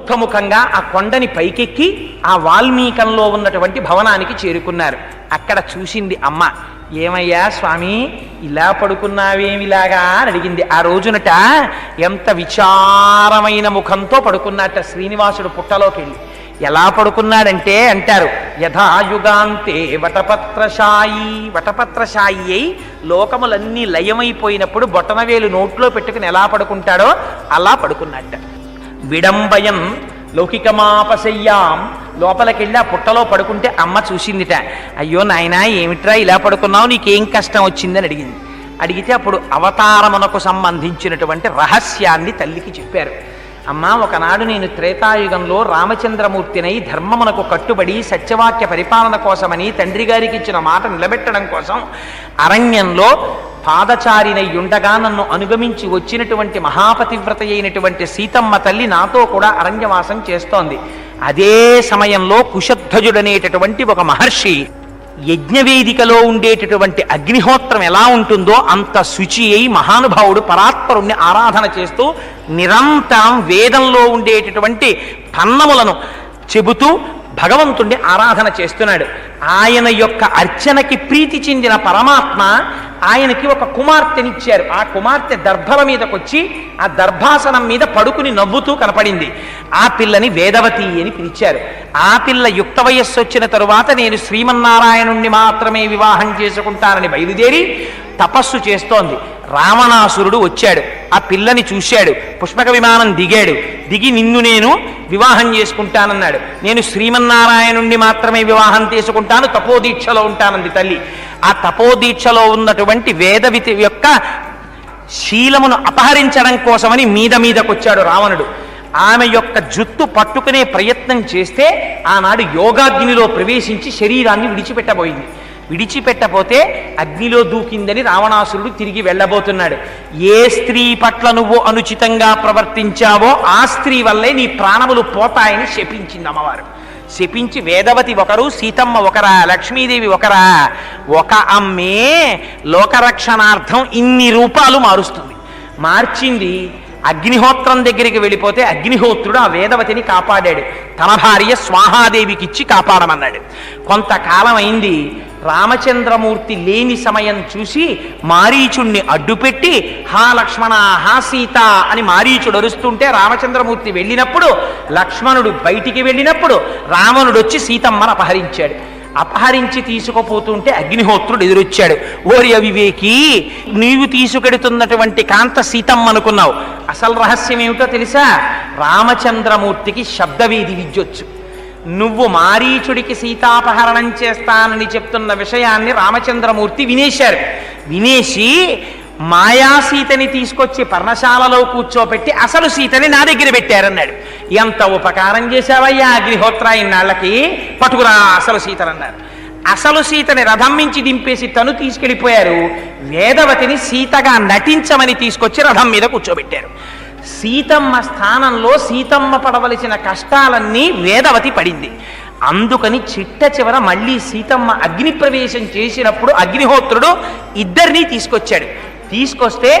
ఊర్ధముఖంగా ఆ కొండని పైకెక్కి ఆ వాల్మీకంలో ఉన్నటువంటి భవనానికి చేరుకున్నారు. అక్కడ చూసింది అమ్మ ఏమయ్యా స్వామి ఇలా పడుకున్నావేమిలాగా? అని అడిగింది. ఆ రోజునట ఎంత విచారమైన ముఖంతో పడుకున్నట్ట శ్రీనివాసుడు పుట్టలోకి వెళ్ళి ఎలా పడుకున్నాడంటే అంటారు యథాయుగాంతే వటపత్రశాయి వటపత్రశాయి అయి లోకములన్నీ లయమైపోయినప్పుడు బొటనవేలు నోట్లో పెట్టుకుని ఎలా పడుకుంటాడో అలా పడుకున్నట్ట విడంబయం లౌకికమాపశయ్యాం. లోపలికెళ్ళి ఆ పుట్టలో పడుకుంటే అమ్మ చూసిందిట. అయ్యో నాయనా ఏమిట్రా ఇలా పడుకున్నావు? నీకేం కష్టం వచ్చిందని అడిగింది. అడిగితే అప్పుడు అవతారమునకు సంబంధించినటువంటి రహస్యాన్ని తల్లికి చెప్పారు. అమ్మా ఒకనాడు నేను త్రేతాయుగంలో రామచంద్రమూర్తినై ధర్మమునకు కట్టుబడి సత్యవాక్య పరిపాలన కోసమని తండ్రి గారికి ఇచ్చిన మాట నిలబెట్టడం కోసం అరణ్యంలో పాదచారినై ఉండగా నన్ను అనుగమించి వచ్చినటువంటి మహాపతివ్రత అయినటువంటి సీతమ్మ తల్లి నాతో కూడా అరణ్యవాసం చేస్తోంది. అదే సమయంలో కుశధ్వజుడనేటటువంటి ఒక మహర్షి యజ్ఞవేదికలో ఉండేటటువంటి అగ్నిహోత్రం ఎలా ఉంటుందో అంత శుచి అయి మహానుభావుడు పరాత్పరుణ్ణి ఆరాధన చేస్తూ నిరంతరం వేదంలో ఉండేటటువంటి పన్నములను చెబుతూ భగవంతుణ్ణి ఆరాధన చేస్తున్నాడు. ఆయన యొక్క అర్చనకి ప్రీతి చెందిన పరమాత్మ ఆయనకి ఒక కుమార్తెనిచ్చారు. ఆ కుమార్తె దర్భల మీదకొచ్చి ఆ దర్భాసనం మీద పడుకుని నవ్వుతూ కనపడింది. ఆ పిల్లని వేదవతి అని పిలిచారు. ఆ పిల్ల యుక్త వయస్సు వచ్చిన తరువాత నేను శ్రీమన్నారాయణుణ్ణి మాత్రమే వివాహం చేసుకుంటానని బయలుదేరి తపస్సు చేస్తోంది. రావణాసురుడు వచ్చాడు. ఆ పిల్లని చూశాడు. పుష్పక విమానం దిగాడు. దిగి నిన్ను నేను వివాహం చేసుకుంటానన్నాడు. నేను శ్రీమన్నారాయణుణ్ణి మాత్రమే వివాహం చేసుకుంటాను. తపోదీక్షలో ఉంటానంది తల్లి. ఆ తపోదీక్షలో ఉన్నటువంటి వేదవితి యొక్క శీలమును అపహరించడం కోసమని మీద మీదకొచ్చాడు రావణుడు. ఆమె యొక్క జుత్తు పట్టుకునే ప్రయత్నం చేస్తే ఆనాడు యోగాగ్నిలో ప్రవేశించి శరీరాన్ని విడిచిపెట్టబోయింది. విడిచిపెట్టపోతే అగ్నిలో దూకిందని రావణాసురుడు తిరిగి వెళ్ళబోతున్నాడు. ఏ స్త్రీ పట్ల నువ్వు అనుచితంగా ప్రవర్తించావో ఆ స్త్రీ వల్లే నీ ప్రాణములు పోతాయని శపించింది అమ్మవారు. శపించి వేదవతి ఒకరు సీతమ్మ ఒకరా లక్ష్మీదేవి ఒకరా ఒక అమ్మే లోకరక్షణార్థం ఇన్ని రూపాలు మారుస్తుంది. మార్చింది అగ్నిహోత్రం దగ్గరికి వెళ్ళిపోతే అగ్నిహోత్రుడు ఆ వేదవతిని కాపాడాడు. తన భార్య స్వాహాదేవికి ఇచ్చి కాపాడమన్నాడు. కొంతకాలం అయింది. రామచంద్రమూర్తి లేని సమయం చూసి మారీచుణ్ణి అడ్డుపెట్టి హా లక్ష్మణ హా సీత అని మారీచుడు అరుస్తుంటే రామచంద్రమూర్తి వెళ్ళినప్పుడు లక్ష్మణుడు బయటికి వెళ్ళినప్పుడు రావణుడు వచ్చి సీతమ్మను అపహరించాడు. అపహరించి తీసుకుపోతుంటే అగ్నిహోత్రుడు ఎదురొచ్చాడు. ఓరి అవివేకి నీవు తీసుకెడుతున్నటువంటి కాంత సీతమ్మ అనుకున్నావు. అసలు రహస్యం ఏమిటో తెలుసా? రామచంద్రమూర్తికి శబ్దవేది విద్యొచ్చు. నువ్వు మారీచుడికి సీతాపహరణం చేస్తానని చెప్తున్న విషయాన్ని రామచంద్రమూర్తి వినేశారు. వినేసి మాయా సీతని తీసుకొచ్చి పర్ణశాలలో కూర్చోపెట్టి అసలు సీతని నా దగ్గర పెట్టారన్నాడు. ఎంత ఉపకారం చేశావయ్యా అగ్నిహోత్ర ఇన్నాళ్ళకి? పట్టుకురా అసలు సీతనన్నారు. అసలు సీతని రథం మించి దింపేసి తను తీసుకెళ్ళిపోయారు. వేదవతిని సీతగా నటించమని తీసుకొచ్చి రథం మీద కూర్చోబెట్టారు. సీతమ్మ స్థానంలో సీతమ్మ పడవలసిన కష్టాలన్నీ వేదవతి పడింది. అందుకని చిట్ట చివర మళ్ళీ సీతమ్మ అగ్నిప్రవేశం చేసినప్పుడు అగ్నిహోత్రుడు ఇద్దరినీ తీసుకొచ్చాడు. తీసుకొస్తే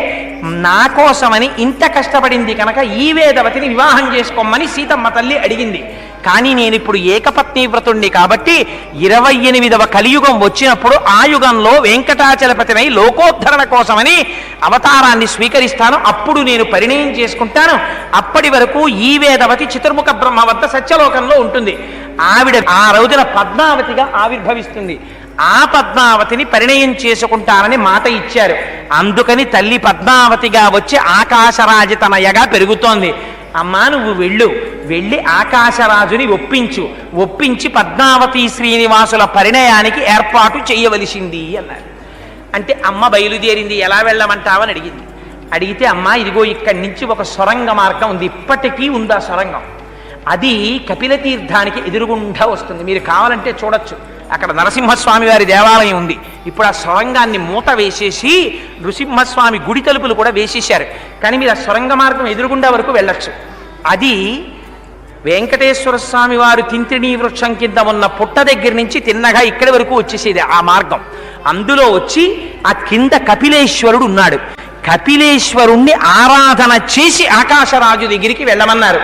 నా కోసమని ఇంత కష్టపడింది కనుక ఈ వేదవతిని వివాహం చేసుకోమని సీతమ్మ తల్లి అడిగింది. కానీ నేను ఇప్పుడు ఏకపత్ని వ్రతుణ్ణి కాబట్టి ఇరవై ఎనిమిదవ కలియుగం వచ్చినప్పుడు ఆ యుగంలో వెంకటాచలపతినై లోకోద్ధరణ కోసమని అవతారాన్ని స్వీకరిస్తాను. అప్పుడు నేను పరిణయం చేసుకుంటాను. అప్పటి వరకు ఈ వేదవతి చతుర్ముఖ బ్రహ్మ వద్ద సత్యలోకంలో ఉంటుంది. ఆవిడ ఆ రోజున పద్మావతిగా ఆవిర్భవిస్తుంది. ఆ పద్మావతిని పరిణయం చేసుకుంటానని మాట ఇచ్చారు. అందుకని తల్లి పద్మావతిగా వచ్చి ఆకాశరాజతనయగా పెరుగుతోంది. అమ్మా నువ్వు వెళ్ళు. వెళ్ళి ఆకాశరాజుని ఒప్పించు. ఒప్పించి పద్మావతి శ్రీనివాసుల పరిణయానికి ఏర్పాటు చేయవలసింది అన్నారు. అంటే అమ్మ బయలుదేరింది ఎలా వెళ్ళమంటావని అడిగింది. అడిగితే అమ్మ ఇదిగో ఇక్కడి నుంచి ఒక సొరంగ మార్గం ఉంది. ఇప్పటికీ ఉంది ఆ సొరంగం. అది కపిల తీర్థానికి ఎదురుగుండా వస్తుంది. మీరు కావాలంటే చూడొచ్చు. అక్కడ నరసింహస్వామి వారి దేవాలయం ఉంది. ఇప్పుడు ఆ సొరంగాన్ని మూత వేసేసి నృసింహస్వామి గుడి తలుపులు కూడా వేసేశారు. కానీ మీరు ఆ సొరంగ మార్గం ఎదురుగుండా వరకు వెళ్ళచ్చు. అది వెంకటేశ్వర స్వామి వారు తింతిణీ వృక్షం కింద ఉన్న పుట్ట దగ్గర నుంచి తిన్నగా ఇక్కడి వరకు వచ్చేసేది ఆ మార్గం. అందులో వచ్చి ఆ కింద కపిలేశ్వరుడు ఉన్నాడు. కపిలేశ్వరుణ్ణి ఆరాధన చేసి ఆకాశరాజు దగ్గరికి వెళ్ళమన్నారు.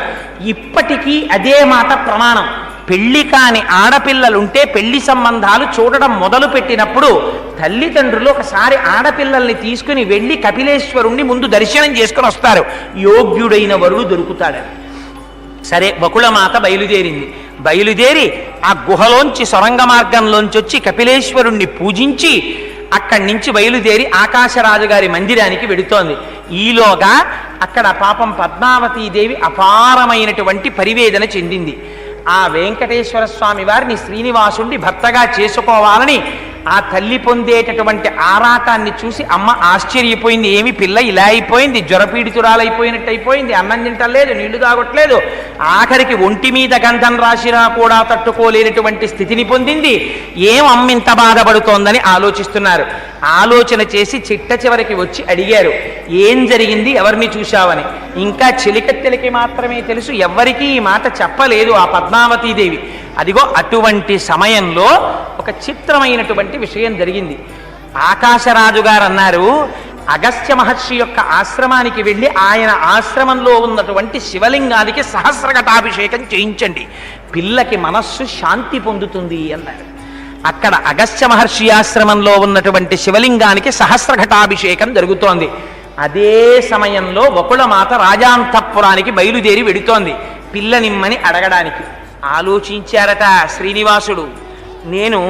ఇప్పటికీ అదే మాట ప్రమాణం. పెళ్ళి కాని ఆడపిల్లలుంటే పెళ్ళి సంబంధాలు చూడడం మొదలు పెట్టినప్పుడు తల్లిదండ్రులు ఒకసారి ఆడపిల్లల్ని తీసుకుని వెళ్ళి కపిలేశ్వరుణ్ణి ముందు దర్శనం చేసుకుని వస్తారు. యోగ్యుడైన వరుడు దొరుకుతాడని సరే బకుళమాత బయలుదేరింది. బయలుదేరి ఆ గుహలోంచి సొరంగ మార్గంలోంచి వచ్చి కపిలేశ్వరుణ్ణి పూజించి అక్కడి నుంచి బయలుదేరి ఆకాశరాజు గారి మందిరానికి వెడుతోంది. ఈలోగా అక్కడ పాపం పద్మావతీదేవి అపారమైనటువంటి పరివేదన చెందింది. ఆ వెంకటేశ్వర స్వామి వారిని శ్రీనివాసుడిని భర్తగా చేసుకోవాలని ఆ తల్లి పొందేటటువంటి ఆరాటాన్ని చూసి అమ్మ ఆశ్చర్యపోయింది. ఏమి పిల్ల ఇలా అయిపోయింది. జ్వరపీడితురాలైపోయినట్టు అయిపోయింది. అన్నం తింటలేదు నీళ్ళు తాగట్లేదు. ఆఖరికి ఒంటి మీద గంధం రాసినా కూడా తట్టుకోలేనటువంటి స్థితిని పొందింది. ఏం అమ్మ ఇంత బాధపడుతోందని ఆలోచిస్తున్నారు. ఆలోచన చేసి చిట్ట చివరికి వచ్చి అడిగారు ఏం జరిగింది? ఎవరిని చూశావని? ఇంకా చెలికత్తెలకి మాత్రమే తెలుసు ఎవ్వరికీ ఈ మాట చెప్పలేదు ఆ పద్మావతీదేవి అదిగో అటువంటి సమయంలో ఒక చిత్రమైనటువంటి విషయం జరిగింది. ఆకాశరాజు గారు అన్నారు అగస్త్య మహర్షి యొక్క ఆశ్రమానికి వెళ్ళి ఆయన ఆశ్రమంలో ఉన్నటువంటి శివలింగానికి సహస్రఘటాభిషేకం చేయించండి. పిల్లకి మనస్సు శాంతి పొందుతుంది అన్నారు. అక్కడ అగస్త్య మహర్షి ఆశ్రమంలో ఉన్నటువంటి శివలింగానికి సహస్రఘటాభిషేకం జరుగుతోంది. అదే సమయంలో వకుళమాత రాజాంతఃపురానికి బయలుదేరి వెడుతోంది పిల్లనిమ్మని అడగడానికి. ఆలోచించారట శ్రీనివాసుడు నేను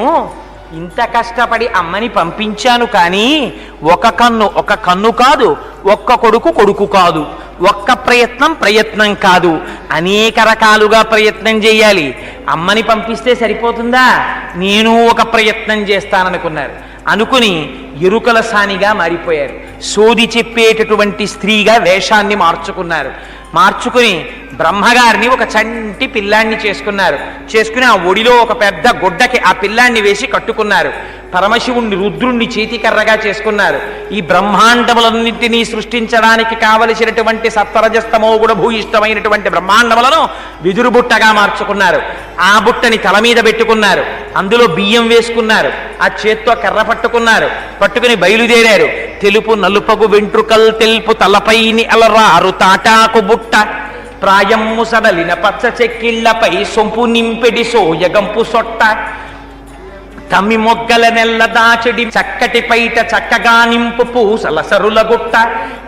ఇంత కష్టపడి అమ్మని పంపించాను కానీ ఒక కన్ను ఒక కన్ను కాదు ఒక్క కొడుకు కొడుకు కాదు. ఒక్క ప్రయత్నం ప్రయత్నం కాదు. అనేక రకాలుగా ప్రయత్నం చేయాలి. అమ్మని పంపిస్తే సరిపోతుందా? నేను ఒక ప్రయత్నం చేస్తాననుకున్నారు. అనుకుని ఎరుకల సానిగా మారిపోయారు. సోది చెప్పేటటువంటి స్త్రీగా వేషాన్ని మార్చుకున్నారు. మార్చుకుని బ్రహ్మగారిని ఒక చంటి పిల్లాన్ని చేసుకున్నారు. చేసుకుని ఆ ఒడిలో ఒక పెద్ద గుడ్డకి ఆ పిల్లాన్ని వేసి కట్టుకున్నారు. పరమశివుణ్ణి రుద్రుణ్ణి చేతికర్రగా చేసుకున్నారు. ఈ బ్రహ్మాండములన్నింటినీ సృష్టించడానికి కావలసినటువంటి సత్వరజస్తమో కూడా భూయిష్టమైనటువంటి బ్రహ్మాండములను విదురు బుట్టగా మార్చుకున్నారు. ఆ బుట్టని తల మీద పెట్టుకున్నారు. అందులో బియ్యం వేసుకున్నారు. ఆ చేత్తో కర్ర పట్టుకున్నారు. పట్టుకుని బయలుదేరారు. తెలుపు నలుపగు వెంట్రుకల్ తెలుపు తలపైని అలరారు తాటాకు బుట్ట. ప్రాయమ్ము సడలిన పచ్చ చెక్కిళ్ళపై సొంపు నింపెడి సోయగంపు సొట్ట తమ్మి మొగ్గల నెల్ల దాచడి చక్కటి పైట చక్కగా నింపు పూసల సరుల గుట్ట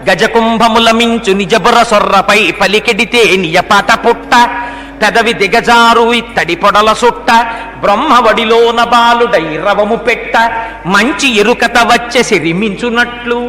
గజకుంభముల మించు నిజబుర సొర్రపై పలికెడితే నియపాట పుట్ట పెదవి దిగజారు ఇత్తడి పొడల సుట్ట బ్రహ్మవడిలోన బాలుడై రవము పెట్ట మంచి ఎరుకత వచ్చే సిరిమించునట్లు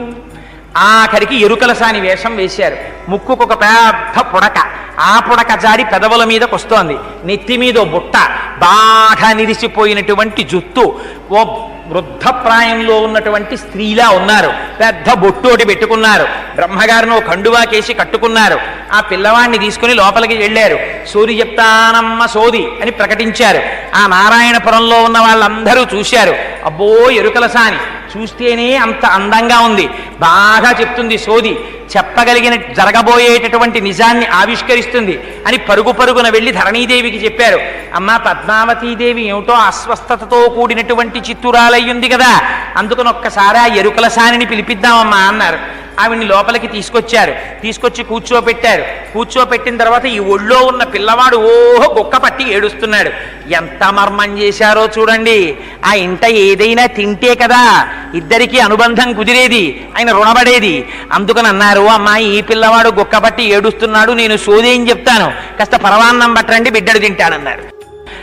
ఆఖరికి ఎరుకల సాని వేషం వేశారు. ముక్కుకు ఒక పెద్ద పుడక. ఆ పుడక జారి పెదవుల మీదకు వస్తోంది నెత్తి మీద బుట్ట. బాగా నిరిసిపోయినటువంటి జుత్తు. ఓ వృద్ధప్రాయంలో ఉన్నటువంటి స్త్రీలా ఉన్నారు. పెద్ద బొట్టోటి పెట్టుకున్నారు. బ్రహ్మగారిని ఓ కండువాకేసి కట్టుకున్నారు. ఆ పిల్లవాడిని తీసుకుని లోపలికి వెళ్ళారు. సూర్య చెప్తానమ్మ సోది అని ప్రకటించారు. ఆ నారాయణపురంలో ఉన్న వాళ్ళందరూ చూశారు. అబ్బో ఎరుకల సాని. చూస్తేనే అంత అందంగా ఉంది. బాగా చెప్తుంది సోది. చెప్పగలిగిన జరగబోయేటటువంటి నిజాన్ని ఆవిష్కరిస్తుంది అని పరుగు పరుగున వెళ్ళి ధరణీదేవికి చెప్పారు. అమ్మా పద్మావతీదేవి ఏమిటో అస్వస్థతతో కూడినటువంటి చిత్తురాలయ్యింది కదా. అందుకని ఒక్కసారి ఆ ఎరుకల సానిని పిలిపిద్దామమ్మా అన్నారు. ఆవిడ్ని లోపలికి తీసుకొచ్చారు. తీసుకొచ్చి కూర్చోపెట్టారు కూర్చోపెట్టిన తర్వాత ఈ ఒళ్ళో ఉన్న పిల్లవాడు ఓహో గొక్క పట్టి ఏడుస్తున్నాడు. ఎంత మర్మం చేశారో చూడండి. ఆ ఇంట ఏదైనా తింటే కదా ఇద్దరికీ అనుబంధం కుదిరేది ఆయన రుణపడేది. అందుకని అన్నారు అమ్మా ఈ పిల్లవాడు గొక్క పట్టి ఏడుస్తున్నాడు నేను సోదేం చెప్తాను. కాస్త పరవాన్నం పట్టండి బిడ్డడు తింటానన్నారు.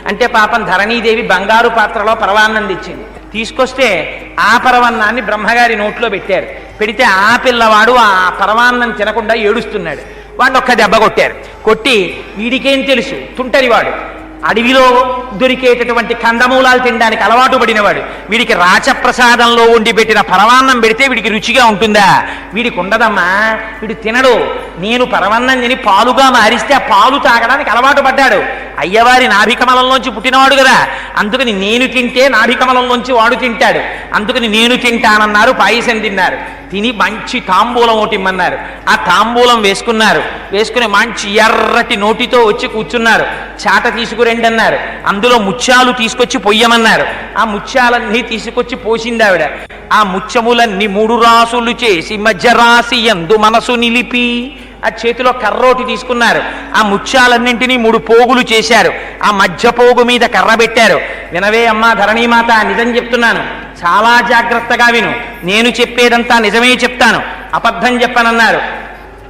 అంటే పాపం ధరణీదేవి బంగారు పాత్రలో పరవాన్నం తెచ్చింది. తీసుకొస్తే ఆ పరవాన్నాన్ని బ్రహ్మగారి నోట్లో పెట్టారు. పెడితే ఆ పిల్లవాడు ఆ పరమాన్నం తినకుండా ఏడుస్తున్నాడు. వాడిని ఒక్క దెబ్బ కొట్టారు. కొట్టి వీడికేం తెలుసు? తుంటరివాడు. అడవిలో దొరికేటటువంటి కందమూలాలు తినడానికి అలవాటు పడినవాడు. వీడికి రాచప్రసాదంలో ఉండి పెట్టిన పరమాన్నం పెడితే వీడికి రుచిగా ఉంటుందా? వీడికి ఉండదమ్మా. వీడు తినడు. నేను పరమాన్నం తిని పాలుగా మారిస్తే ఆ పాలు తాగడానికి అలవాటు పడ్డాడు. అయ్యవారి నాభికమలంలోంచి పుట్టినవాడు కదా. అందుకని నేను తింటే నాభికమలంలోంచి వాడు తింటాడు. అందుకని నేను తింటానన్నారు పాయసం తిన్నారు. తిని మంచి తాంబూలం ఒకటి ఇమ్మన్నారు. ఆ తాంబూలం వేసుకున్నారు. వేసుకుని మంచి ఎర్రటి నోటితో వచ్చి కూర్చున్నారు. చాట తీసుకురండి అన్నారు. అందులో ముత్యాలు తీసుకొచ్చి పొయ్యమన్నారు. ఆ ముత్యాలన్నీ తీసుకొచ్చి పోసింది ఆవిడ. ఆ ముత్యములన్నీ మూడు రాసులు చేసి మధ్య రాసి ఎందు మనసు నిలిపి ఆ చేతిలో కర్రోటి తీసుకున్నారు. ఆ ముత్యాలన్నింటినీ మూడు పోగులు చేశారు. ఆ మధ్య పోగు మీద కర్ర పెట్టారు. వినవే అమ్మా ధరణీమాత నిజం చెప్తున్నాను. చాలా జాగ్రత్తగా విను. నేను చెప్పేదంతా నిజమే చెప్తాను. అబద్ధం చెప్పనన్నారు.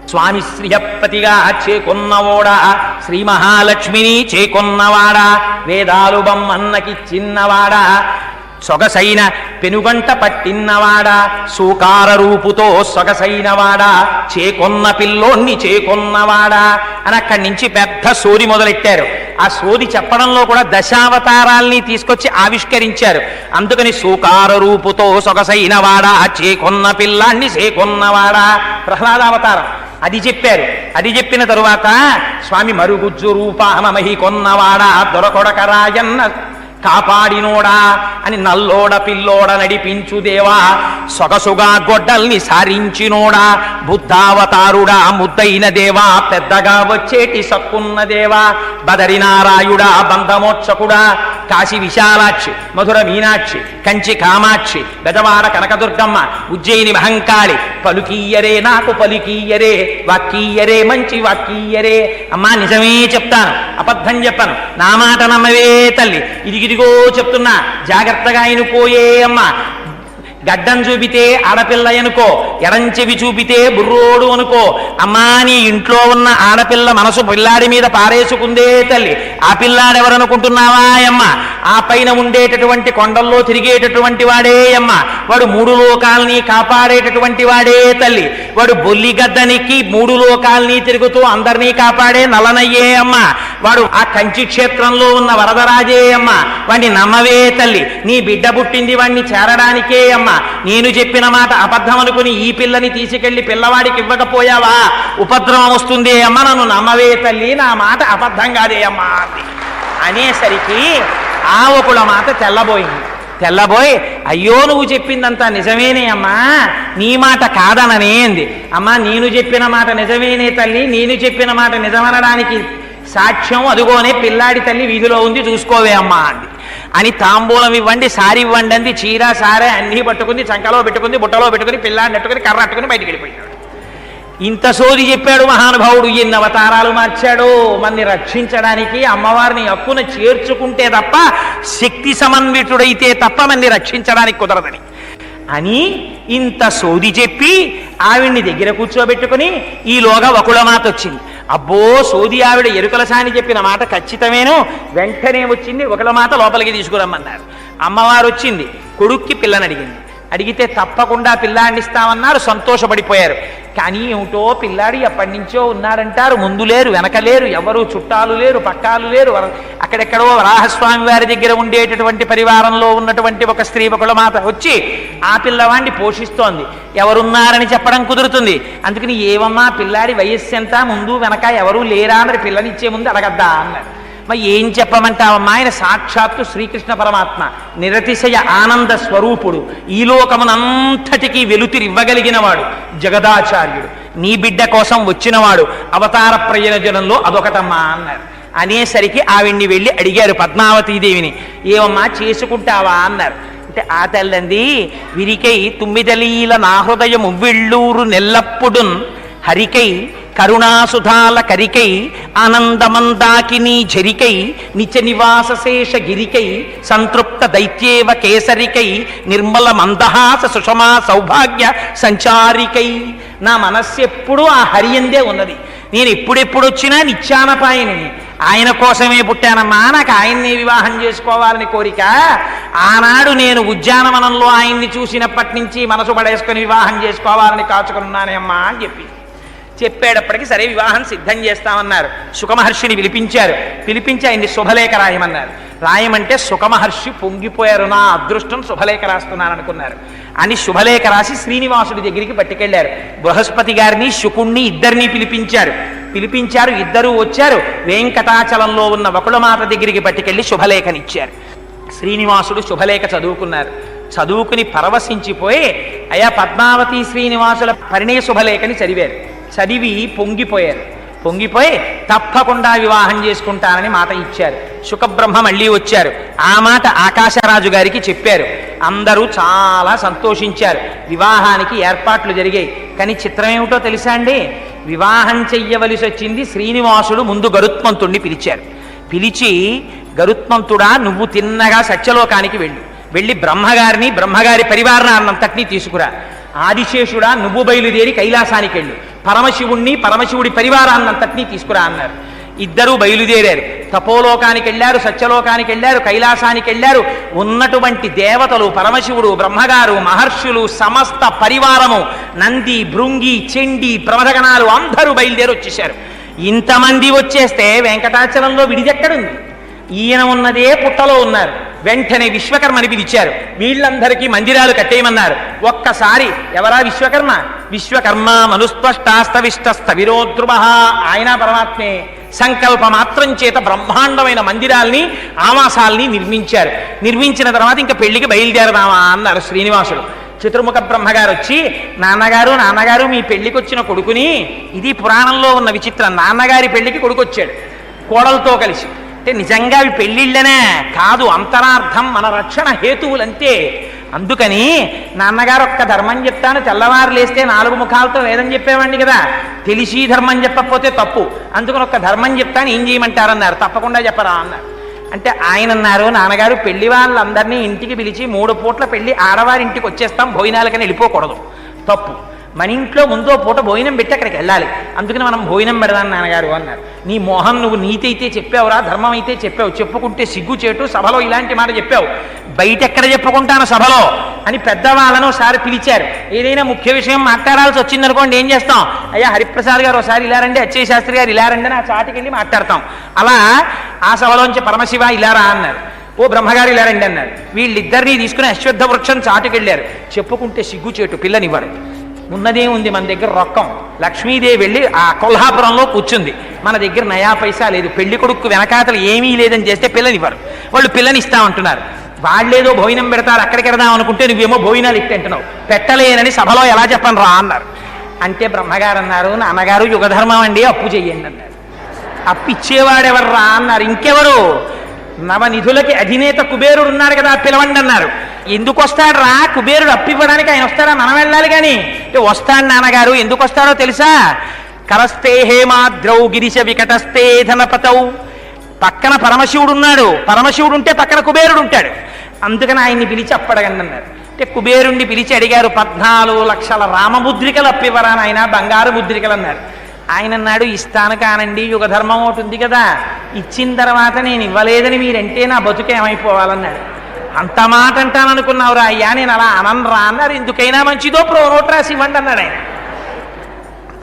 స్వామి శ్రీయపతిగా చేకొన్నవోడా? శ్రీ మహాలక్ష్మిని చేకొన్నవాడా? వేదాలు బొమ్మన్నకి చిన్నవాడా? సొగసైన పెనుగంట పట్టిన్నవాడా? సూకార రూపుతో సొగసైనవాడా? చేకొన్న పిల్లోన్ని చేకొన్నవాడా? అని అక్కడి నుంచి పెద్ద సోది మొదలెట్టారు. ఆ సోది చెప్పడంలో కూడా దశావతారాల్ని తీసుకొచ్చి ఆవిష్కరించారు. అందుకని సూకార రూపుతో సొగసైనవాడా? చేకొన్న పిల్లాన్ని చేకొన్నవాడా? ప్రహ్లాదావతారం. అది చెప్పారు. అది చెప్పిన తరువాత స్వామి మరుగుజ్జు రూపానమహి కొన్నవాడా? దొరకొడకరాయన్న కాపాడినోడా అని నల్లోడ పిల్లోడ నడిపించు దేవా. సొగసుగా గొడ్డల్ని సారించినోడా. బుద్ధావతారుడా ముద్దైన దేవా. పెద్దగా వచ్చేటి సక్కున్న దేవా. బదరినారాయుడా బంధమోక్షకుడా. కాశీ విశాలాక్షి మధుర మీనాక్షి కంచి కామాక్షి బెజవాడ కనకదుర్గమ్మ ఉజ్జయిని మహంకాళి పలుకీయరే నాకు పలుకీయరే వాక్కీయరే మంచి వాక్కీయరే అమ్మా నిజమే చెప్తాను అబద్ధం చెప్పను నా మాట నమ్మవే తల్లి ఇది చెప్తున్నా జాగ్రత్తగా అయినపోయే అమ్మ గడ్డం చూపితే ఆడపిల్ల అనుకో ఎడంచెవి చూపితే బుర్రోడు అనుకో. అమ్మా నీ ఇంట్లో ఉన్న ఆడపిల్ల మనసు పిల్లాడి మీద పారేసుకుందే తల్లి. ఆ పిల్లాడెవరనుకుంటున్నావా అమ్మ ఆ పైన ఉండేటటువంటి కొండల్లో తిరిగేటటువంటి వాడే అమ్మ వాడు మూడు లోకాల్ని కాపాడేటటువంటి వాడే తల్లి. వాడు బొల్లిగద్దనికి మూడు లోకాలని తిరుగుతూ అందరినీ కాపాడే నలనయ్యే అమ్మ. వాడు ఆ కంచి క్షేత్రంలో ఉన్న వరదరాజే అమ్మ. వాడిని నమ్మవే తల్లి. నీ బిడ్డ పుట్టింది వాడిని చేరడానికే అమ్మ. నేను చెప్పిన మాట అబద్ధం అనుకుని ఈ పిల్లని తీసుకెళ్ళి పిల్లవాడికి ఇవ్వకపోయావా? ఉపద్రవం వస్తుంది అమ్మ నన్ను నమ్మవే తల్లి నా మాట అబద్ధం కాదే అమ్మా అనేసరికి ఆ ఒకళ్ళ మాట తెల్లబోయింది. తెల్లబోయ్ అయ్యో నువ్వు చెప్పిందంతా నిజమేనే అమ్మా నీ మాట కాదననేంది అమ్మా నేను చెప్పిన మాట నిజమేనే తల్లి నేను చెప్పిన మాట నిజమనడానికి సాక్ష్యం అదుగోనే పిల్లాడి తల్లి వీధిలో ఉంది చూసుకోవే అమ్మా అంది. అని తాంబూలం ఇవ్వండి సారి ఇవ్వండి అంది. చీర సారే అన్నీ పట్టుకుంది చంకలో పెట్టుకుంది బుట్టలో పెట్టుకుని పిల్లాన్ని పెట్టుకుని కర్ర అట్టుకుని బయటికి వెళ్ళిపోయాడు ఇంత సోది చెప్పాడు మహానుభావుడు ఎన్ని అవతారాలు మార్చాడు. మన్ని రక్షించడానికి అమ్మవారిని అప్పున చేర్చుకుంటే తప్ప శక్తి సమన్వితుడైతే తప్ప మన్ని రక్షించడానికి కుదరదని. అని ఇంత సోది చెప్పి ఆవిడ్ని దగ్గర కూర్చోబెట్టుకుని ఈలోగా వకుళమాత వచ్చింది అబ్బో సోది ఆవిడ ఎరుకలసాని చెప్పిన మాట ఖచ్చితమేను. వెంటనే వచ్చింది ఒకళమాత లోపలికి తీసుకురమ్మన్నారు. అమ్మవారు వచ్చింది కొడుక్కి పిల్లని అడిగింది. అడిగితే తప్పకుండా పిల్లాడిని ఇస్తామన్నారు సంతోషపడిపోయారు. కానీ ఏమిటో పిల్లాడి ఎప్పటి నుంచో ఉన్నారంటారు ముందు లేరు వెనక లేరు ఎవరు చుట్టాలు లేరు పక్కాలు లేరు. అక్కడెక్కడో వరాహస్వామి వారి దగ్గర ఉండేటటువంటి పరివారంలో ఉన్నటువంటి ఒక స్త్రీ ఒకళ్ళ మాత వచ్చి ఆ పిల్లవాడిని పోషిస్తోంది. ఎవరున్నారని చెప్పడం కుదురుతుంది. అందుకని ఏవమ్మా పిల్లాడి వయస్సు ఎంత? ముందు వెనక ఎవరూ లేరా మరి పిల్లనిచ్చే ముందు అడగద్దా అన్నారు మరి ఏం చెప్పమంటావమ్మా? ఆయన సాక్షాత్తు శ్రీకృష్ణ పరమాత్మ నిరతిశయ ఆనంద స్వరూపుడు. ఈ లోకమునంతటికీ వెలుతిరివ్వగలిగినవాడు జగదాచార్యుడు. నీ బిడ్డ కోసం వచ్చినవాడు అవతార ప్రయోజనంలో అదొకటమ్మా అన్నారు అనేసరికి ఆవిడ్ని వెళ్ళి అడిగారు పద్మావతీదేవిని. ఏమమ్మా చేసుకుంటావా అన్నారు. అంటే ఆ తల్లంది. విరికై తుమ్మిదలీల నా హృదయము విళ్ళూరు నెల్లప్పుడున్. హరికై కరుణాసుధాల కరికై ఆనందమందాకిని జరికై నిత్య నివాస శేష గిరికై సంతృప్త దైత్యేవ కేసరికై నిర్మల మందహాస సుషమా సౌభాగ్య సంచారికై. నా మనస్సు ఎప్పుడూ ఆ హరియందే ఉన్నది. నేను ఎప్పుడెప్పుడు వచ్చినా నిత్యానపాయని. ఆయన కోసమే పుట్టానమ్మా. నాకు ఆయన్ని వివాహం చేసుకోవాలని కోరిక. ఆనాడు నేను ఉద్యానవనంలో ఆయన్ని చూసినప్పటి నుంచి మనసు పడేసుకొని వివాహం చేసుకోవాలని కాచుకున్నానే అమ్మా అని చెప్పి. చెప్పేటప్పటికి సరే వివాహం సిద్ధం చేస్తామన్నారు. సుఖమహర్షిని పిలిపించారు. పిలిపించి ఆయన్ని శుభలేఖ రాయమన్నారు. రాయమంటే సుఖమహర్షి పొంగిపోయారు. నా అదృష్టం శుభలేఖ రాస్తున్నాను అనుకున్నారు అని శుభలేఖ రాసి శ్రీనివాసుడి దగ్గరికి పట్టుకెళ్ళారు. బృహస్పతి గారిని శుకుణ్ణి ఇద్దరిని పిలిపించారు. పిలిపించారు ఇద్దరూ వచ్చారు. వెంకటాచలంలో ఉన్న వకుళమాత దగ్గరికి పట్టుకెళ్ళి శుభలేఖనిచ్చారు. శ్రీనివాసుడు శుభలేఖ చదువుకున్నారు. చదువుకుని పరవశించిపోయి అయా పద్మావతి శ్రీనివాసుల పరిణయ శుభలేఖని చదివారు. చదివి పొంగిపోయారు. పొంగిపోయి తప్పకుండా వివాహం చేసుకుంటానని మాట ఇచ్చారు. సుఖబ్రహ్మ మళ్ళీ వచ్చారు. ఆ మాట ఆకాశరాజు గారికి చెప్పారు. అందరూ చాలా సంతోషించారు. వివాహానికి ఏర్పాట్లు జరిగాయి. కానీ చిత్రం ఏమిటో తెలుసా అండి? వివాహం చెయ్యవలసి వచ్చింది శ్రీనివాసుడు ముందు గరుత్మంతుణ్ణి పిలిచారు. పిలిచి గరుత్మంతుడా నువ్వు తిన్నగా సత్యలోకానికి వెళ్ళు. వెళ్ళి బ్రహ్మగారిని బ్రహ్మగారి పరివారణాన్నంతటినీ తీసుకురా. ఆదిశేషుడా నువ్వు బయలుదేరి కైలాసానికి వెళ్ళు. పరమశివుణ్ణి పరమశివుడి పరివారాన్నంతటినీ తీసుకురా అన్నారు. ఇద్దరూ బయలుదేరారు. తపోలోకానికి వెళ్ళారు సత్యలోకానికి వెళ్ళారు కైలాసానికి వెళ్ళారు. ఉన్నటువంటి దేవతలు పరమశివుడు బ్రహ్మగారు మహర్షులు సమస్త పరివారము నంది భృంగి చెండి ప్రమదగణాలు అందరూ బయలుదేరి వచ్చేశారు. ఇంతమంది వచ్చేస్తే వెంకటాచలంలో విడిదెక్కడుంది? ఈయన ఉన్నదే పుట్టలో ఉన్నారు. వెంటనే విశ్వకర్మని పిలిచారు. వీళ్ళందరికీ మందిరాలు కట్టేయమన్నారు. ఒక్కసారి ఎవరా విశ్వకర్మ? విశ్వకర్మ మనుస్పష్టాస్తవిష్టస్థ విరోద్రుమ. ఆయన పరమాత్మే సంకల్ప మాత్రం చేత బ్రహ్మాండమైన మందిరాల్ని ఆవాసాల్ని నిర్మించారు. నిర్మించిన తర్వాత ఇంకా పెళ్ళికి బయలుదేరదామా అన్నారు శ్రీనివాసుడు. చతుర్ముఖ బ్రహ్మగారు వచ్చి నాన్నగారు నాన్నగారు మీ పెళ్ళికి వచ్చిన కొడుకుని ఇది పురాణంలో ఉన్న విచిత్రం నాన్నగారి పెళ్ళికి కొడుకు వచ్చాడు కోడలతో కలిసి. అంటే నిజంగా అవి పెళ్ళిళ్ళనే కాదు అంతరార్థం మన రక్షణ హేతువులంతే. అందుకని నాన్నగారు ఒక్క ధర్మం చెప్తాను తెల్లవారు లేస్తే నాలుగు ముఖాలతో వేదం చెప్పేవాడిని కదా. తెలిసి ధర్మం చెప్పకపోతే తప్పు. అందుకని ఒక్క ధర్మం చెప్తాను ఏం చేయమంటారన్నారు తప్పకుండా చెప్పరా అన్నారు. అంటే ఆయన అన్నారు నాన్నగారు పెళ్ళి వాళ్ళందరినీ ఇంటికి పిలిచి మూడు పూట్ల పెళ్ళి ఆడవారి ఇంటికి వచ్చేస్తాం భోజనాలకని వెళ్ళిపోకూడదు. తప్పు. మన ఇంట్లో ముందో పూట భోజనం పెట్టి అక్కడికి వెళ్ళాలి. అందుకని మనం భోజనం పెడదాం నాన్నగారు అన్నారు. నీ మొహం నువ్వు నీతి అయితే చెప్పావురా ధర్మం అయితే చెప్పావు. చెప్పుకుంటే సిగ్గు చేటు సభలో ఇలాంటి మాట చెప్పావు. బయట ఎక్కడ చెప్పుకుంటాను సభలో? అని పెద్దవాళ్ళను ఒకసారి పిలిచారు. ఏదైనా ముఖ్య విషయం మాట్లాడాల్సి వచ్చిందనుకోండి ఏం చేస్తాం? అయ్యా హరిప్రసాద్ గారు ఒకసారి ఇలా రండి అచ్చయ్య శాస్త్రి గారు ఇలా రండి నా చాటికి వెళ్ళి మాట్లాడతాం. అలా ఆ సభలోంచి పరమశివ ఇలా రా అన్నారు. ఓ బ్రహ్మగారు ఇలా రండి అన్నారు. వీళ్ళిద్దరినీ తీసుకుని అశ్వత్థ వృక్షం చాటుకెళ్ళారు. చెప్పుకుంటే సిగ్గుచేటు పిల్లనివ్వరు ఉన్నదే ఉంది మన దగ్గర రొక్కం. లక్ష్మీదేవి వెళ్ళి ఆ కొల్హాపురంలో కూర్చుంది. మన దగ్గర నయా పైసా లేదు. పెళ్ళి కొడుకు వెనకాతలు ఏమీ లేదని చేస్తే పిల్లనివ్వరు. వాళ్ళు పిల్లని ఇస్తామంటున్నారు వాళ్ళేదో భోజనం పెడతారు అక్కడికి వెడదాం అనుకుంటే నువ్వేమో భోజనాలు ఇట్టంటున్నావు పెట్టలేనని సభలో ఎలా చెప్పను రా అన్నారు. అంటే బ్రహ్మగారు అన్నారు నాన్నగారు యుగధర్మం అండి అప్పు చెయ్యండి అన్నారు. అప్పు ఇచ్చేవాడెవరు రా అన్నారు. ఇంకెవరు? నవనిధులకి అధినేత కుబేరుడు ఉన్నాడు కదా పిలవండి అన్నారు. ఎందుకు వస్తాడు రా? కుబేరుడు అప్పివ్వడానికి ఆయన వస్తాడా? మనం వెళ్ళాలి కానీ అంటే వస్తాడు నాన్నగారు ఎందుకు వస్తాడో తెలుసా? కరస్తే హేమాద్రౌ గిరిశ వికటస్తే ధనపతౌ. పక్కన పరమశివుడు ఉన్నాడు. పరమశివుడు ఉంటే పక్కన కుబేరుడు ఉంటాడు. అందుకని ఆయన్ని పిలిచి అప్పడగండి అన్నారు. అంటే కుబేరుణ్ణి పిలిచి అడిగారు పద్నాలుగు లక్షల రామముద్రికలు అప్పివ్వరా ఆయన బంగారు ముద్రికలు అన్నారు. ఆయన అన్నాడు ఇస్తాను కానండి యుగధర్మం ఒకటి ఉంది కదా. ఇచ్చిన తర్వాత నేను ఇవ్వలేదని మీరంటే నా బతుకేమైపోవాలన్నాడు అంత మాట అంటాననుకున్నావురా అయ్యా నేను అలా అననరా అన్నారు. ఎందుకైనా మంచిదో ప్రోనోట్ రాసి ఇవ్వండి అన్నాడు ఆయన.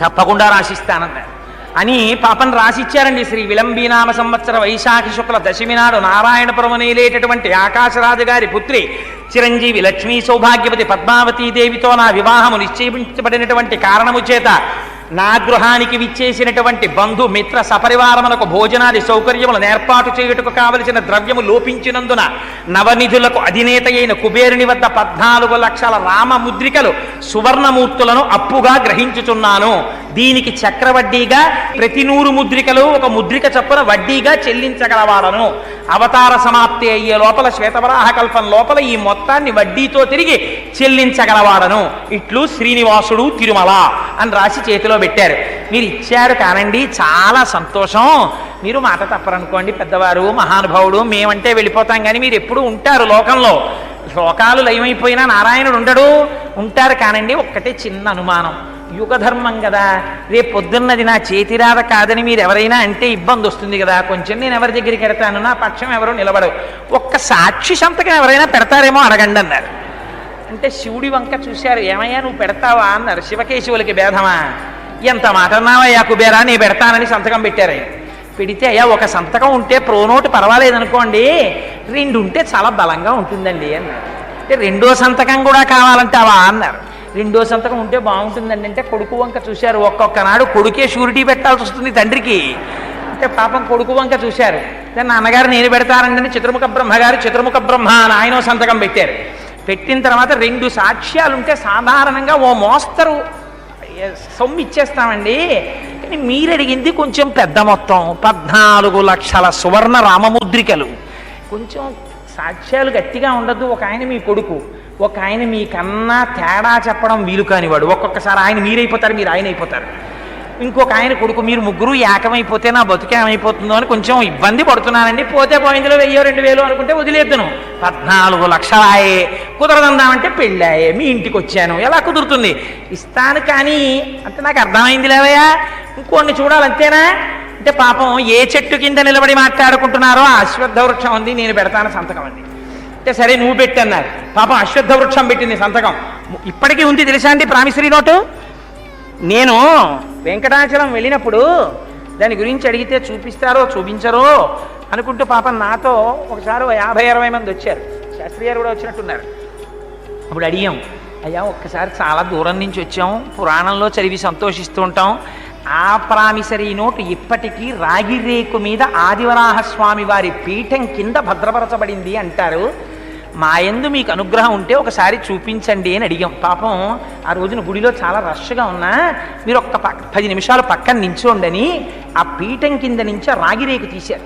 తప్పకుండా రాసిస్తానన్నాడు. అని పాపం రాసిచ్చారండి శ్రీ విలంబీనామ సంవత్సర వైశాఖ శుక్ల దశమి నాడు నారాయణపురం నేలేటటువంటి ఆకాశరాజు గారి పుత్రి చిరంజీవి లక్ష్మీ సౌభాగ్యవతి పద్మావతీదేవితో నా వివాహము నిశ్చయించబడినటువంటి కారణము చేత నా గృహానికి విచ్చేసినటువంటి బంధు మిత్ర సపరివారములకు భోజనాది సౌకర్యములను ఏర్పాటు చేయుటకు కావలసిన ద్రవ్యము లోపించినందున నవనిధులకు అధినేత అయిన కుబేరుని వద్ద పద్నాలుగు లక్షల రామ ముద్రికలు సువర్ణమూర్తులను అప్పుగా గ్రహించుచున్నాను. దీనికి చక్రవడ్డీగా ప్రతి నూరు ముద్రికలు ఒక ముద్రిక చొప్పున వడ్డీగా చెల్లించగలవాడను. అవతార సమాప్తి అయ్యే లోపల శ్వేతవరాహ కల్పం లోపల ఈ మొత్తాన్ని వడ్డీతో తిరిగి చెల్లించగలవాడను. ఇట్లు శ్రీనివాసుడు తిరుమల అని రాసి చేతిలో పెట్టారు. మీరు ఇచ్చారు కానండి చాలా సంతోషం. మీరు మాట తప్పరనుకోండి పెద్దవారు మహానుభావుడు మేమంటే వెళ్ళిపోతాం కానీ మీరు ఎప్పుడు ఉంటారు లోకంలో. లోకాలు లయమైపోయినా నారాయణుడు ఉండడు. ఉంటారు కానండి ఒక్కటే చిన్న అనుమానం. యుగధర్మం కదా. రేపు పొద్దున్నది నా చేతిరాద కాదని మీరు ఎవరైనా అంటే ఇబ్బంది వస్తుంది కదా. కొంచెం నేను ఎవరి దగ్గరికి వెడతాను నా పక్షం ఎవరు నిలబడవు. ఒక్క సాక్షి సంతకం ఎవరైనా పెడతారేమో అడగండి అన్నారు. అంటే శివుడి వంక చూశారు. ఏమయ్యా నువ్వు పెడతావా అన్నారు. శివకేశవులకి భేదమా? ఎంత మాట అన్నావయ్యా కుబేరా? నీ పెడతానని సంతకం పెట్టారు. పెడితే అయ్యా ఒక సంతకం ఉంటే ప్రోనోటు పర్వాలేదు అనుకోండి రెండు ఉంటే చాలా బలంగా ఉంటుందండి అన్నారు. అంటే రెండో సంతకం కూడా కావాలంటావా అన్నారు. రెండో సంతకం ఉంటే బాగుంటుందండి అంటే కొడుకు వంక చూశారు. ఒక్కొక్క నాడు కొడుకే షూరిటీ పెట్టాల్సి వస్తుంది తండ్రికి. అంటే పాపం కొడుకు వంక చూశారు. దాన్ని నాన్నగారు నేను పెడతానండి చతుర్ముఖ బ్రహ్మగారు చతుర్ముఖ బ్రహ్మ అని ఆయన సంతకం పెట్టారు. పెట్టిన తర్వాత రెండు సాక్ష్యాలు ఉంటే సాధారణంగా ఓ మోస్తరు సొమ్ము ఇచ్చేస్తామండి. కానీ మీరు అడిగింది కొంచెం పెద్ద మొత్తం పద్నాలుగు లక్షల సువర్ణ రామముద్రికలు కొంచెం సాక్ష్యాలు గట్టిగా ఉండదు ఒక ఆయన మీ కొడుకు. ఒక ఆయన మీకన్నా తేడా చెప్పడం వీలు కానివాడు. ఒక్కొక్కసారి ఆయన మీరైపోతారు మీరు ఆయన అయిపోతారు ఇంకొక ఆయన కొడుకు మీరు ముగ్గురు ఏకమైపోతే నా బతుకేమైపోతుందో అని కొంచెం ఇబ్బంది పడుతున్నానండి. పోతే పోయిందిలో వెయ్యో రెండు వేలు అనుకుంటే వదిలేద్దును. పద్నాలుగు లక్షలాయే. కుదరదందామంటే పెళ్ళాయే. మీ ఇంటికి వచ్చాను. ఎలా కుదురుతుంది? ఇస్తాను కానీ అంటే నాకు అర్థమైంది లేవయ్యా. ఇంకొన్ని చూడాలి అంతేనా అంటే పాపం ఏ చెట్టు కింద నిలబడి మాట్లాడుకుంటున్నారో ఆ అశ్వత్థ వృక్షం ఉంది నేను పెడతాను సంతకం అండి. అంటే సరే నువ్వు పెట్టన్నారు పాపం అశ్వత్థ వృక్షం పెట్టింది సంతకం. ఇప్పటికీ ఉంది తెలుసా అండి ప్రామిసరీ నోటు? నేను వెంకటాచలం వెళ్ళినప్పుడు దాని గురించి అడిగితే చూపిస్తారో చూపించరో అనుకుంటూ పాపం నాతో ఒకసారి యాభై అరవై మంది వచ్చారు. శాస్త్రి గారు కూడా వచ్చినట్టున్నారు. అప్పుడు అడిగాం అయ్యా ఒక్కసారి చాలా దూరం నుంచి వచ్చాం పురాణంలో చదివి సంతోషిస్తూ ఉంటాం. ఆ ప్రామిసరీ నోటు ఇప్పటికీ రాగి రేకు మీద ఆదివరాహస్వామి వారి పీఠం కింద భద్రపరచబడింది అంటారు. మా యందు మీకు అనుగ్రహం ఉంటే ఒకసారి చూపించండి అని అడిగాం. పాపం ఆ రోజున గుడిలో చాలా రష్గా ఉన్నా మీరు ఒక్క పక్క పది నిమిషాలు పక్కన నించోండని ఆ పీఠం కింద నుంచి ఆ రాగి రేకు తీశారు.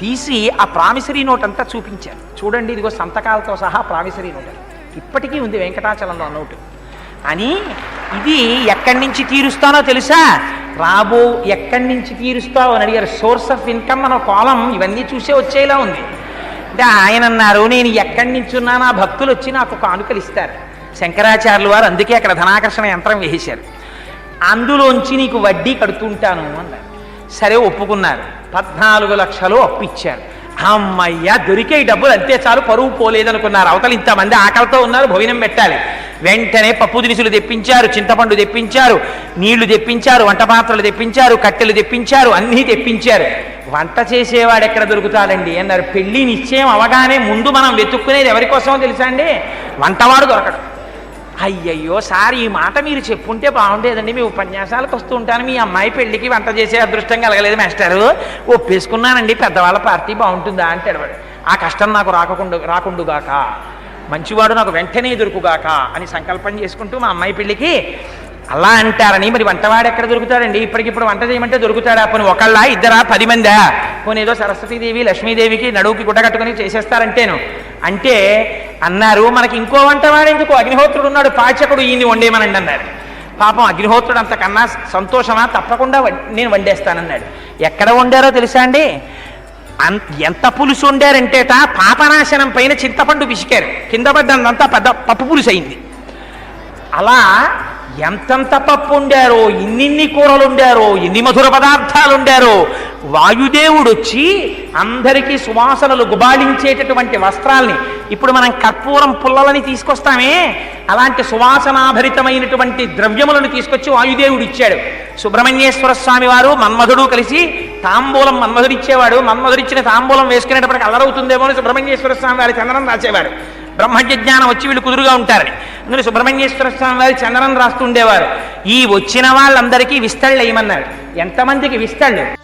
తీసి ఆ ప్రామిసరీ నోట్ అంతా చూపించారు. చూడండి ఇదిగో సంతకాలతో సహా ప్రామిసరీ నోట్ ఇప్పటికీ ఉంది వెంకటాచలంలో నోటు. అని ఇది ఎక్కడి నుంచి తీరుస్తానో తెలుసా? రాబో ఎక్కడి నుంచి తీరుస్తావు అని అడిగారు. సోర్స్ ఆఫ్ ఇన్కమ్ మన కోలం ఇవన్నీ చూసే వచ్చేలా ఉంది. అంటే ఆయన అన్నారు నేను ఎక్కడి నుంచి ఉన్నా నా భక్తులు వచ్చి నాకు కానుకలు ఇస్తారు. శంకరాచార్యులు వారు అందుకే అక్కడ ధనాకర్షణ యంత్రం వేసేశారు అందులోంచి నీకు వడ్డీ కడుతుంటాను అన్నారు. సరే ఒప్పుకున్నారు. పద్నాలుగు లక్షలు అప్పిచ్చారు అమ్మయ్య దొరికే డబ్బులు అంతే చాలు పరువు పోలేదనుకున్నారు. అవతలు ఇంతమంది ఆకలితో ఉన్నారు భోజనం పెట్టాలి. వెంటనే పప్పు దినుసులు తెప్పించారు చింతపండు తెప్పించారు నీళ్ళు తెప్పించారు వంట పాత్రలు తెప్పించారు కట్టెలు తెప్పించారు అన్నీ తెప్పించారు. వంట చేసేవాడు ఎక్కడ దొరుకుతాడండి అన్నారు. పెళ్ళి నిశ్చయం అవగానే ముందు మనం వెతుక్కునేది ఎవరికోసమో తెలుసా అండి? వంటవాడు దొరకడు. అయ్యయ్యో సార్ ఈ మాట మీరు చెప్పుంటే బాగుండేదండి. మీ ఉపన్యాసాలకు వస్తూ ఉంటాను. మీ అమ్మాయి పెళ్ళికి వంట చేసే అదృష్టం కలగలేదు మాస్టారు. ఒప్పేసుకున్నానండి. పెద్దవాళ్ళ పార్టీ బాగుంటుందా అంటాడు వాడు. ఆ కష్టం నాకు రాకుండా రాకుండుగాక. మంచివాడు నాకు వెంటనే దొరుకుగాక అని సంకల్పం చేసుకుంటూ మా అమ్మాయి పెళ్ళికి అలా అంటారని మరి వంటవాడు ఎక్కడ దొరుకుతాడండి? ఇప్పటికిప్పుడు వంట చేయమంటే దొరుకుతాడా? పోనీ ఒకళ్ళ ఇద్దరా పది మందా? పోనీ ఏదో సరస్వతీదేవి లక్ష్మీదేవికి నడువుకి గుడ్డ కట్టుకుని చేసేస్తారంటేను. అంటే అన్నారు మనకి ఇంకో వంటవాడు ఎందుకు? అగ్నిహోత్రుడు ఉన్నాడు పాచకుడు ఈయన్ని వండేయమనండి అన్నారు. పాపం అగ్నిహోత్రుడు అంతకన్నా సంతోషమా? తప్పకుండా నేను వండేస్తానన్నాడు. ఎక్కడ వండారో తెలుసా అండి? అన్- ఎంత పులుసు వండారంటేట పాపనాశనం పైన చింతపండు పిసికారు. కింద పడ్డంతా పెద్ద పప్పు పులుసు అయింది అలా ఎంతంత పప్పు ఉండారో ఇన్నిన్ని కూరలు ఉండారో ఎన్ని మధుర పదార్థాలు ఉండారో వాయుదేవుడు వచ్చి అందరికీ సువాసనలు గుబాళించేటటువంటి వస్త్రాల్ని ఇప్పుడు మనం కర్పూరం పుల్లలని తీసుకొస్తామే అలాంటి సువాసనాభరితమైనటువంటి ద్రవ్యములను తీసుకొచ్చి వాయుదేవుడు ఇచ్చాడు. సుబ్రహ్మణ్యేశ్వర స్వామి వారు మన్మధుడు కలిసి తాంబూలం మన్మధుడు ఇచ్చేవాడు మన్మధుడు ఇచ్చిన తాంబూలం వేసుకునేటప్పటికి అల్లరవుతుందేమో అని సుబ్రహ్మణ్యేశ్వర స్వామి వారి చందనం రాసేవాడు బ్రహ్మజ్ఞానం జ్ఞానం వచ్చి వీళ్ళు కుదురుగా ఉంటారని. అందులో సుబ్రహ్మణ్యేశ్వర స్వామి వారి చందనం రాస్తుండేవారు ఈ వచ్చిన వాళ్ళందరికీ విస్తళ్ళు వేయమన్నారు. ఎంతమందికి విస్తళ్ళు?